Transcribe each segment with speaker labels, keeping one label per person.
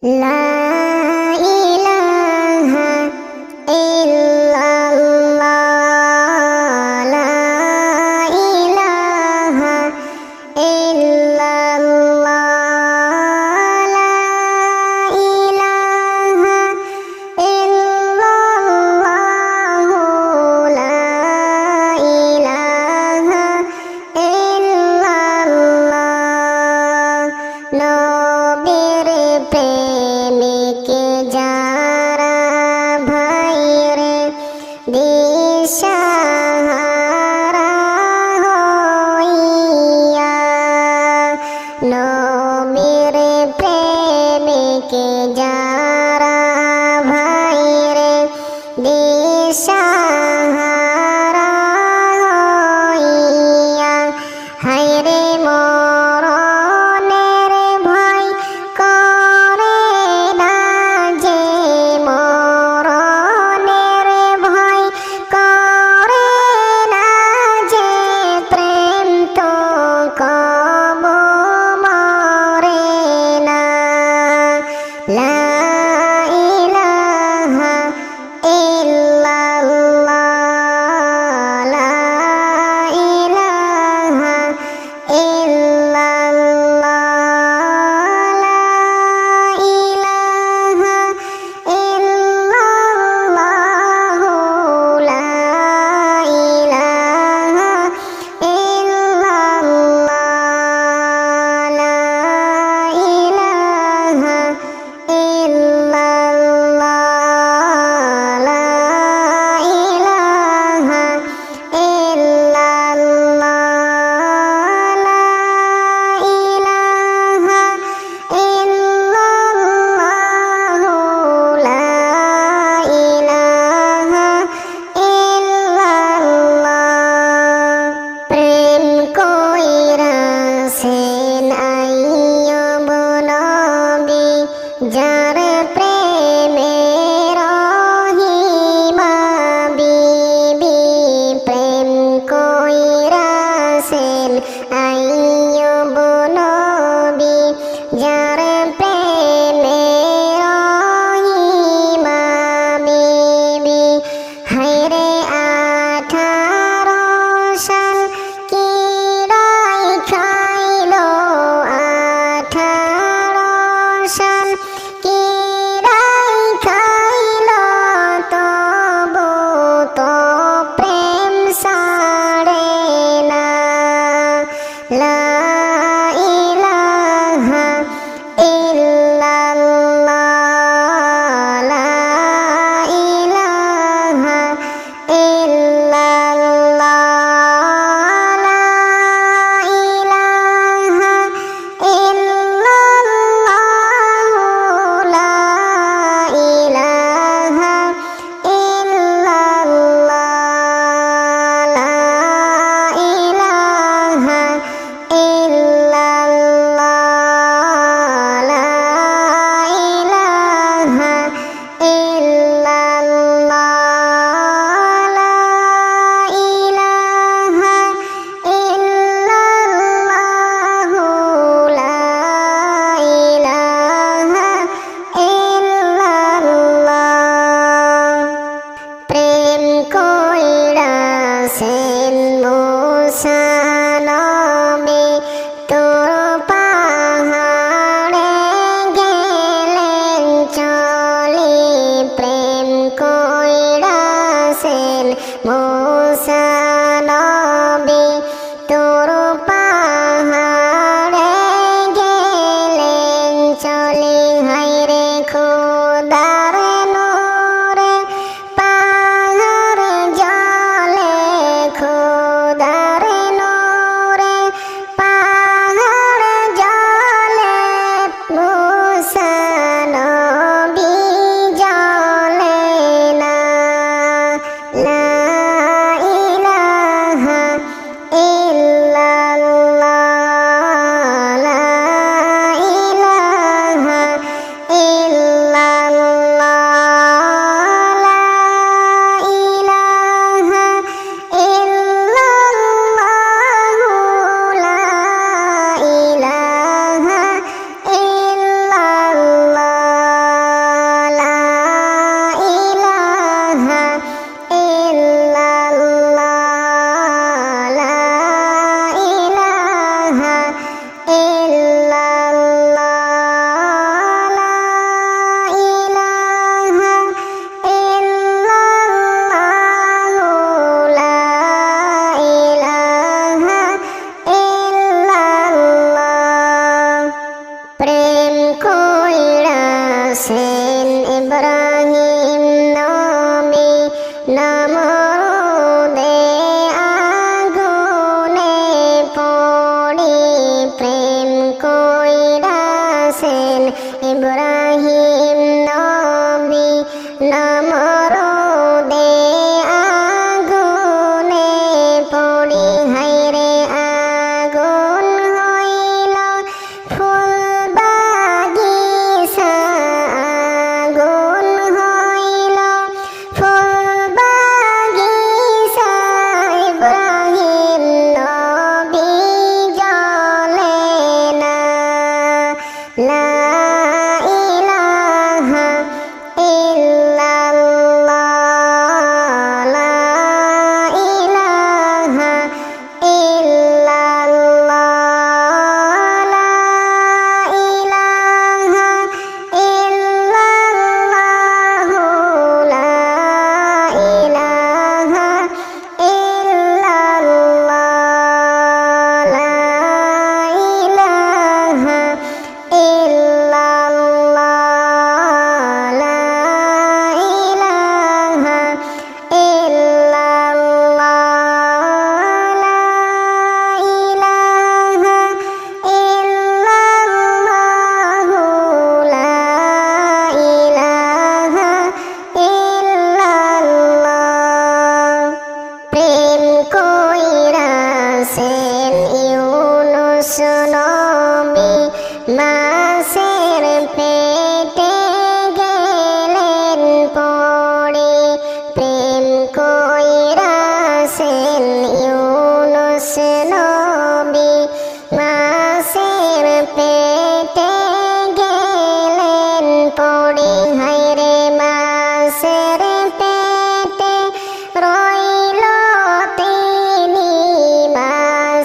Speaker 1: La দিশাহারা হইয়া নবীর প্রেমিকে যারা ভাইরে দিশাহারা Jarang Musa প্রেম কইরাছেন ইব্রাহিম নবী নাম দে আগুনে পড়ি প্রেম কইরাছেন ইব্রাহিম।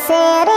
Speaker 1: ser